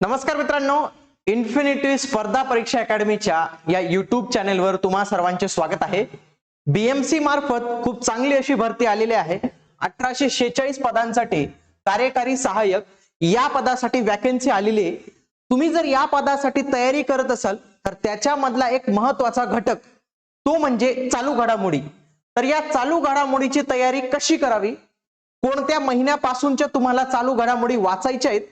नमस्कार मित्रांनो इन्फिनिटी स्पर्धा परीक्षा अकॅडमीच्या या युट्यूब चॅनेलवर तुम्हा सर्वांचे स्वागत आहे. बीएमसी मार्फत खूप चांगली अशी भरती आलेली आहे. अठराशे शेहेचाळीस पदांसाठी कार्यकारी सहाय्यक या पदासाठी वॅकन्सी आलेली आहे. तुम्ही जर या पदासाठी तयारी करत असाल तर त्याच्यामधला एक महत्त्वाचा घटक तो म्हणजे चालू घडामोडी. तर या चालू घडामोडीची तयारी कशी करावी? कोणत्या महिन्यापासूनच्या तुम्हाला चालू घडामोडी वाचायच्या आहेत?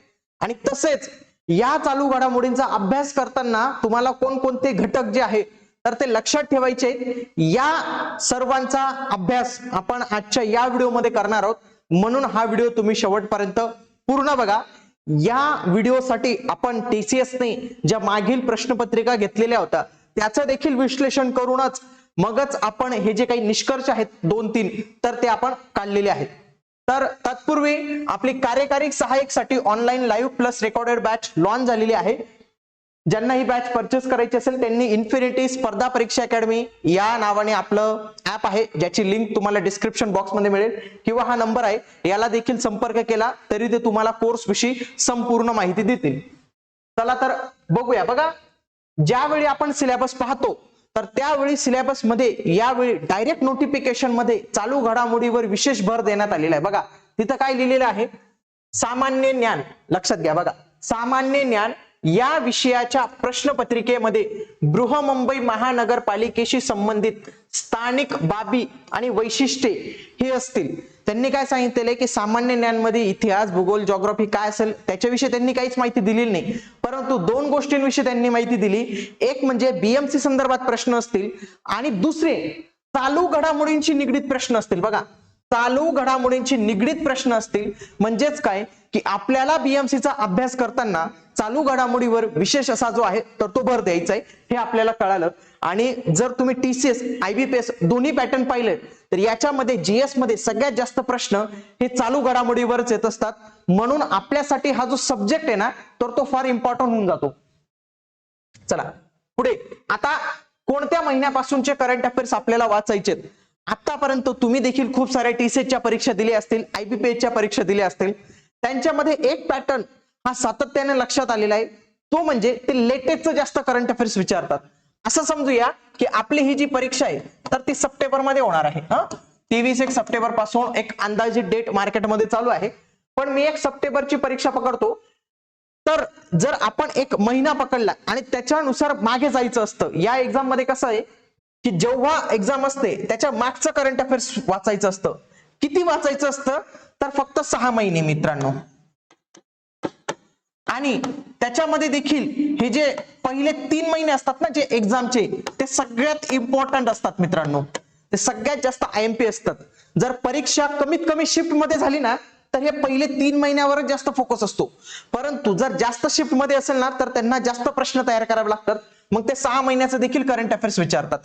आणि तसेच या चालू घडामोडींचा अभ्यास करताना तुम्हाला कोणकोणते घटक जे आहे तर ते लक्षात ठेवायचे. या सर्वांचा अभ्यास आपण आजच्या या व्हिडिओमध्ये करणार आहोत. म्हणून हा व्हिडिओ तुम्ही शेवटपर्यंत पूर्ण बघा. या व्हिडिओसाठी आपण टीसीएस ने ज्या मागील प्रश्नपत्रिका घेतलेल्या होत्या त्याचं देखील विश्लेषण करूनच मगच आपण हे जे काही निष्कर्ष आहेत दोन तीन तर ते आपण काढलेले आहेत. तर तत्पूर्वी आपली कार्यकारी सहाय्यकसाठी online live plus recorded batch launch झालेली आहे. ज्यांना ही बॅच परचेस करायची असेल त्यांनी इन्फिनिटी स्पर्धा परीक्षा अकॅडमी या नावाने आपलं ऍप आहे ज्याची लिंक तुम्हाला डिस्क्रिप्शन बॉक्समध्ये मिळेल. किंवा हा नंबर आहे याला देखील संपर्क केला तरी ते तुम्हाला कोर्स विषयी संपूर्ण माहिती देतील. चला तर बघूया. बघा ज्यावेळी आपण सिलेबस पाहतो तर त्यावेळी सिलेबसमध्ये यावेळी डायरेक्ट नोटिफिकेशनमध्ये चालू घडामोडीवर विशेष भर देण्यात आलेला आहे. बघा तिथं काय लिहिलेलं आहे? सामान्य ज्ञान. लक्षात घ्या बघा. सामान्य ज्ञान या विषयाच्या प्रश्नपत्रिकेमध्ये बृहमुंबई महानगरपालिकेशी संबंधित स्थानिक बाबी आणि वैशिष्ट्ये हे असतील. त्यांनी काय सांगितलेलं आहे की सामान्य ज्ञानमध्ये इतिहास भूगोल जॉग्राफी काय असेल त्याच्याविषयी त्यांनी काहीच माहिती दिलेली नाही. परंतु दोन गोष्टींविषयी त्यांनी माहिती दिली. एक म्हणजे बीएमसी संदर्भात प्रश्न असतील आणि दुसरे चालू घडामोडींशी निगडीत प्रश्न असतील. बघा चालू घडामोडींची निगडीत प्रश्न असतील. म्हणजेच काय? की आपल्याला बीएमसीचा अभ्यास करताना चालू घडामोडीवर विशेष असा जो आहे तर तो भर द्यायचा आहे हे आपल्याला कळालं. आणि जर तुम्ही टीसीएस आयबीपीएस दोन्ही पॅटर्न पाहिले तर याच्यामध्ये जीएसमध्ये सगळ्यात जास्त प्रश्न हे चालू घडामोडीवरच येत असतात. म्हणून आपल्यासाठी हा जो सब्जेक्ट आहे ना तर तो फार इम्पॉर्टंट होऊन जातो. चला पुढे. आता कोणत्या महिन्यापासूनचे करंट अफेअर्स आपल्याला वाचायचे आतापर्यंत तुम्ही देखील खूप साऱ्या टीसीएसच्या परीक्षा दिल्या असतील आयबीपीएसच्या परीक्षा दिल्या असतील. त्यांच्यामध्ये एक पॅटर्न हा सातत्याने लक्षात आलेला आहे. तो म्हणजे ते लेटेस्टचं जास्त करंट अफेअर्स विचारतात. असं समजूया की आपली ही जी परीक्षा आहे तर ती सप्टेंबरमध्ये होणार आहे. हा? तेवीस एक सप्टेंबरपासून एक अंदाजे डेट मार्केटमध्ये चालू आहे. पण मी एक सप्टेंबरची परीक्षा पकडतो. तर जर आपण एक महिना पकडला आणि त्याच्यानुसार मागे जायचं असतं या एक्झाममध्ये कसं आहे की जेव्हा एक्झाम असते त्याच्या मागचं करंट अफेअर्स वाचायचं असतं. किती वाचायचं असतं? तर फक्त सहा महिने मित्रांनो. आणि त्याच्यामध्ये देखील हे जे पहिले तीन महिने असतात ना जे एक्झामचे ते सगळ्यात इम्पॉर्टंट असतात मित्रांनो. ते सगळ्यात जास्त आय एम पी असतात. जर परीक्षा कमीत कमी शिफ्टमध्ये झाली ना तर हे पहिले तीन महिन्यावरच जास्त फोकस असतो. परंतु जर जास्त शिफ्टमध्ये असेल ना तर त्यांना जास्त प्रश्न तयार करावे लागतात. मग ते सहा महिन्याचं देखील करंट अफेअर्स विचारतात.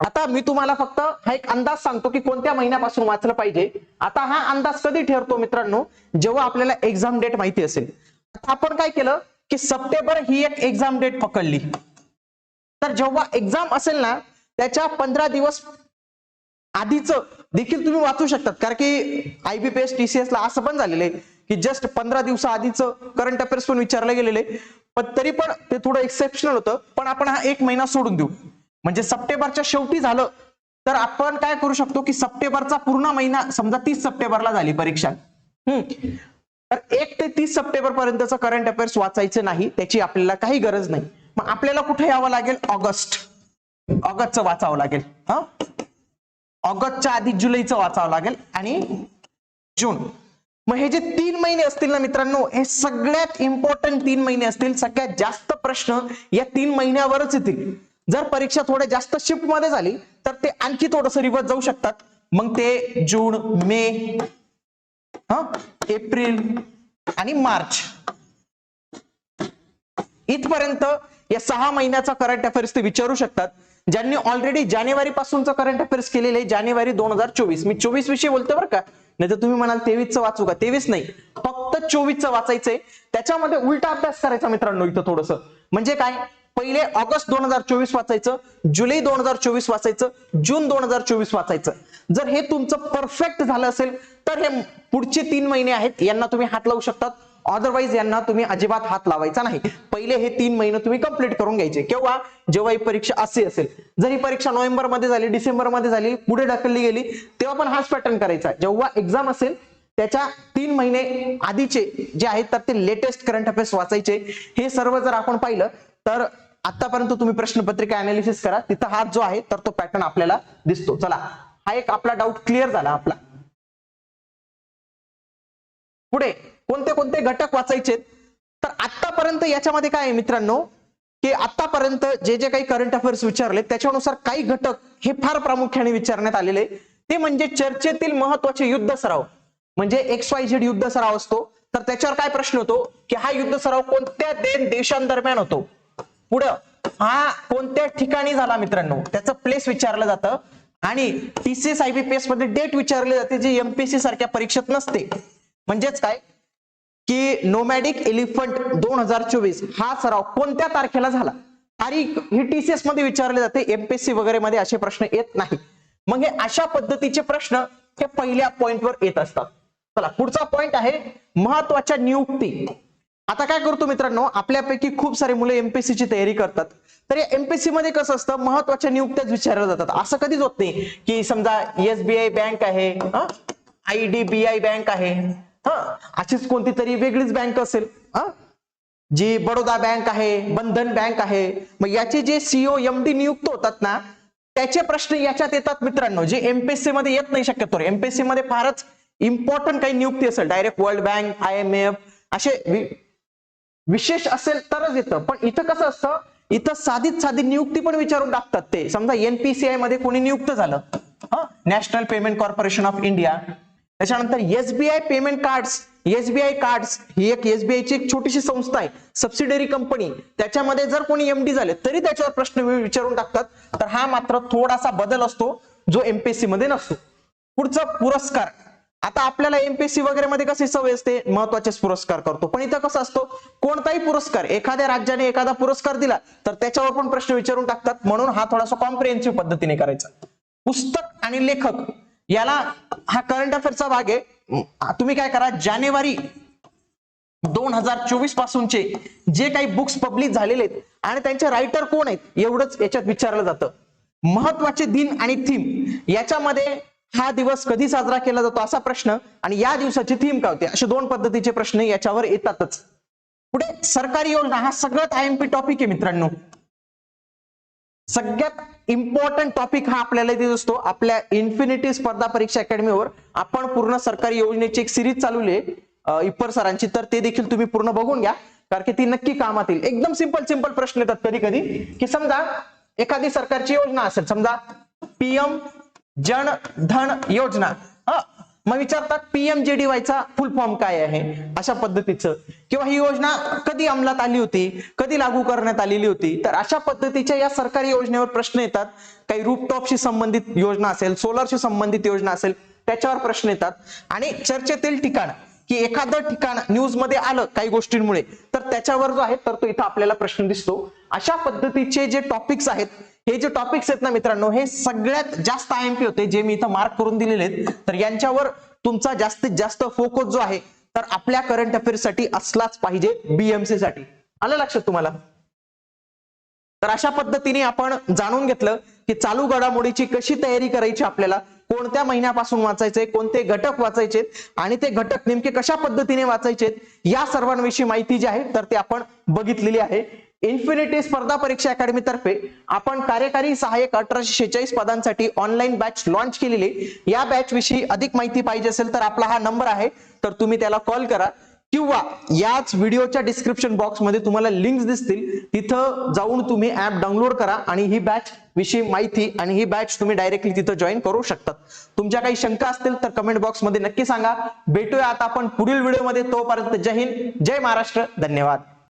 आता मी तुम्हाला फक्त हा एक अंदाज सांगतो की कोणत्या महिन्यापासून वाचलं पाहिजे. आता हा अंदाज कधी ठरतो मित्रांनो? जेव्हा आपल्याला एक्झाम डेट माहिती असेल. आता आपण काय केलं की सप्टेंबर ही एक एक्झाम डेट पकडली. तर जेव्हा एक्झाम असेल ना त्याच्या पंधरा दिवस आधीच देखील तुम्ही वाचू शकतात. कारण की आयबीपीएस टीसीएस ला असं पण झालेलं आहे की जस्ट पंधरा दिवसा आधीच करंट अफेअर्स पण विचारलं गेलेले पण तरी पण ते थोडं एक्सेप्शनल होतं. पण आपण हा एक महिना सोडून देऊ. म्हणजे सप्टेंबरच्या शेवटी झालं. तर आपण काय करू शकतो की सप्टेंबरचा पूर्ण महिना समजा तीस सप्टेंबरला झाली परीक्षा. हम्म. तर एक ते तीस सप्टेंबर पर्यंतचं करंट अफेअर्स वाचायचं नाही त्याची आपल्याला काही गरज नाही. मग आपल्याला कुठे यावं लागेल? ऑगस्ट. ऑगस्टचं वाचावं लागेल. हा? ऑगस्टच्या आधी जुलैचं वाचावं लागेल आणि जून. मग हे जे तीन महिने असतील ना मित्रांनो हे सगळ्यात इम्पॉर्टंट तीन महिने असतील सगळ्यात जास्त प्रश्न या तीन महिन्यावरच येतील. जर परीक्षा थोड्या जास्त शिफ्टमध्ये झाली तर ते आणखी थोडस रिवर्स जाऊ शकतात. मग ते जून मे हा एप्रिल आणि मार्च. इथपर्यंत या सहा महिन्याचा करंट अफेअर्स ते विचारू शकतात. ज्यांनी ऑलरेडी जानेवारी पासूनचं करंट अफेअर्स केलेले आहे जानेवारी दोन हजार चोवीस. मी चोवीस विषयी बोलतो बरं का? नाही तर तुम्ही म्हणाल तेवीसचं वाचू का? तेवीस नाही. फक्त चोवीसचं वाचायचंय. त्याच्यामध्ये उलटा अभ्यास करायचा मित्रांनो इथं थोडस. म्हणजे काय? पहिले ऑगस्ट दोन हजार चोवीस वाचायचं जुलै दोन हजार चोवीस वाचायचं जून दोन हजार चोवीस वाचायचं. जर हे तुमचं परफेक्ट झालं असेल तर हे पुढचे तीन महिने आहेत यांना तुम्ही हात लावू शकतात. अदरवाईज यांना तुम्ही अजिबात हात लावायचा नाही. पहिले हे तीन महिने तुम्ही कंप्लीट करून घ्यायचे. केव्हा? जेव्हा ही परीक्षा असे असेल. जर ही परीक्षा नोव्हेंबरमध्ये झाली डिसेंबरमध्ये झाली पुढे ढकलली गेली तेव्हा पण हाच पॅटर्न करायचा. जेव्हा एक्झाम असेल त्याच्या तीन महिने आधीचे जे आहेत तर ते लेटेस्ट करंट अफेअर्स वाचायचे. हे सर्व जर आपण पाहिलं तर आतापर्यंत तुम्ही प्रश्नपत्रिका अनालिसिस करा. तिथं हा जो आहे तर तो पॅटर्न आपल्याला दिसतो. चला. हा एक आपला डाऊट क्लिअर झाला आपला. पुढे कोणते कोणते घटक वाचायचे? तर आतापर्यंत याच्यामध्ये काय आहे मित्रांनो? की आतापर्यंत जे जे काही करंट अफेअर्स विचारले त्याच्यानुसार काही घटक हे फार प्रामुख्याने विचारण्यात आलेले. ते म्हणजे चर्चेतील महत्त्वाचे युद्ध सराव. म्हणजे एक्स वाय झेड युद्ध सराव असतो. तर त्याच्यावर काय प्रश्न होतो? की हा युद्ध सराव कोणत्या देशांदरम्यान होतो? पुढं हा कोणत्या ठिकाणी झाला मित्रांनो? त्याचं प्लेस विचारलं जातं. आणि टीसीएस आयबीपीएसमध्ये डेट विचारली जाते जी एमपीएससी सारख्या परीक्षेत नसते. म्हणजेच काय? की नोमॅडिक एलिफंट दोन हजार चोवीस हा सराव कोणत्या तारखेला झाला? तारीख ही टीसीएसमध्ये विचारले जाते एमपीएससी वगैरे मध्ये असे प्रश्न येत नाही. मग हे अशा पद्धतीचे प्रश्न हे पहिल्या पॉइंटवर येत असतात. चला पुढचा पॉइंट आहे महत्त्वाच्या नियुक्ती. आता काय करतो मित्रांनो आपल्यापैकी खूप सारे मुलं एमपीएससी ची तयारी करतात. तर या एमपीएससी मध्ये कसं असतं महत्त्वाच्या नियुक्त्याच विचारल्या जातात. असं कधीच होत नाही की समजा एसबीआय बँक आहे I D B I bank आहे हा? अशीच कोणती तरी वेगळीच बँक असेल हा? जी बडोदा बँक आहे बंधन बँक आहे. मग याचे जे सीओ एम डी नियुक्त होतात ना त्याचे प्रश्न याच्यात येतात मित्रांनो जे एमपीएससी मध्ये येत नाही शक्यतो. एमपीएससी मध्ये फारच इम्पॉर्टंट काही नियुक्ती असेल. Direct world bank I M F असे विशेष असेल तरच येतं. पण इथं कसं असतं? इथं साधीच साधी नियुक्ती पण विचारून टाकतात ते. समजा एनपीसीआयमध्ये कोणी नियुक्त झालं national payment corporation of India त्याच्यानंतर SBI payment cards SBI cards ही एक एसबीआय ची एक छोटीशी संस्था आहे सबसिडरी कंपनी त्याच्यामध्ये जर कोणी एमडी झाले तरी त्याच्यावर प्रश्न विचारून टाकतात. तर हा मात्र थोडासा बदल असतो जो एमपीएससी मध्ये नसतो. पुढचा पुरस्कार. आता आपल्याला एमपीएससी वगैरे मध्ये कशी सवय असते? महत्वाचेच पुरस्कार करतो. पण इथं कसं असतो? कोणताही पुरस्कार एखाद्या राज्याने एखादा पुरस्कार दिला तर त्याच्यावर पण प्रश्न विचारून टाकतात. म्हणून हा थोडासा कॉम्प्रिहेन्सिव्ह पद्धतीने करायचा. पुस्तक आणि लेखक याला हा करंट अफेअरचा भाग आहे. तुम्ही काय करा? जानेवारी दोन हजार चोवीस पासूनचे जे काही बुक्स पब्लिश झालेले आहेत आणि त्यांचे रायटर कोण आहेत? एवढंच याच्यात विचारलं जातं. महत्त्वाचे दिन आणि थीम याच्यामध्ये हा दिवस कधी साजरा केला जातो असा प्रश्न आणि या दिवसाची थीम काय होते? असे दोन पद्धतीचे प्रश्न याच्यावर येतातच. पुढे सरकारी योजना हा सगळ्यात आय एम पी टॉपिक आहे मित्रांनो. सगळ्यात इम्पॉर्टंट टॉपिक हा आपल्याला इथे दिसतो. आपल्या इन्फिनिटी स्पर्धा परीक्षा अकॅडमीवर आपण पूर्ण सरकारी योजनेची एक सिरीज चालवली आहे. इप्पर सरांची. तर ते देखील तुम्ही पूर्ण बघून घ्या. कारण की ती नक्की कामात येईल. एकदम सिंपल सिंपल प्रश्न येतात कधी कधी. की समजा एखादी सरकारची योजना असेल. समजा पीएम जन धन योजना. मग विचारतात पीएमजेडीवायचा फुल फॉर्म काय आहे? अशा पद्धतीचं. किंवा ही योजना कधी अंमलात आली होती? कधी लागू करण्यात आलेली होती? तर अशा पद्धतीच्या या सरकारी योजनेवर प्रश्न येतात. काही रूपटॉपशी संबंधित योजना असेल सोलरशी संबंधित योजना असेल त्याच्यावर प्रश्न येतात. आणि चर्चेतील ठिकाण. की एखादं ठिकाण न्यूजमध्ये आलं काही गोष्टींमुळे तर त्याच्यावर जो आहे तर तो इथं आपल्याला प्रश्न दिसतो. अशा पद्धतीचे जे टॉपिक्स आहेत हे जे टॉपिक्स आहेत ना मित्रांनो हे सगळ्यात जास्त आय एम पी होते जे मी इथं मार्क करून दिलेले आहेत. तर यांच्यावर तुमचा जास्तीत जास्त फोकस जो आहे तर आपल्या करंट अफेअर्ससाठी असलाच पाहिजे बीएमसी साठी. आलं लक्षात तुम्हाला? तर अशा पद्धतीने आपण जाणून घेतलं की चालू घडामोडीची कशी तयारी करायची आपल्याला कोणत्या महिन्यापासून वाचायचे कोणते घटक वाचायचे आणि ते घटक नेमके कशा पद्धतीने वाचायचे या सर्वांविषयी माहिती जी आहे तर ते आपण बघितलेली आहे. इन्फिनिटी स्पर्धा परीक्षा अकॅडमी तर्फे आपण कार्यकारी सहाय्यक अठराशे शेहेचाळीस पदांसाठी ऑनलाईन बॅच लॉन्च केलेली या बॅच विषयी अधिक माहिती पाहिजे असेल तर आपला हा नंबर आहे तर तुम्ही त्याला कॉल करा. किंवा याच व्हिडिओच्या डिस्क्रिप्शन बॉक्समध्ये तुम्हाला लिंक्स दिसतील. तिथं जाऊन तुम्ही ऍप डाउनलोड करा आणि ही बॅच विषयी माहिती आणि ही बॅच तुम्ही डायरेक्टली तिथं जॉईन करू शकतात. तुमच्या काही शंका असतील तर कमेंट बॉक्समध्ये नक्की सांगा. भेटूया आता आपण पुढील व्हिडिओमध्ये तोपर्यंत जय हिंद जय महाराष्ट्र. धन्यवाद.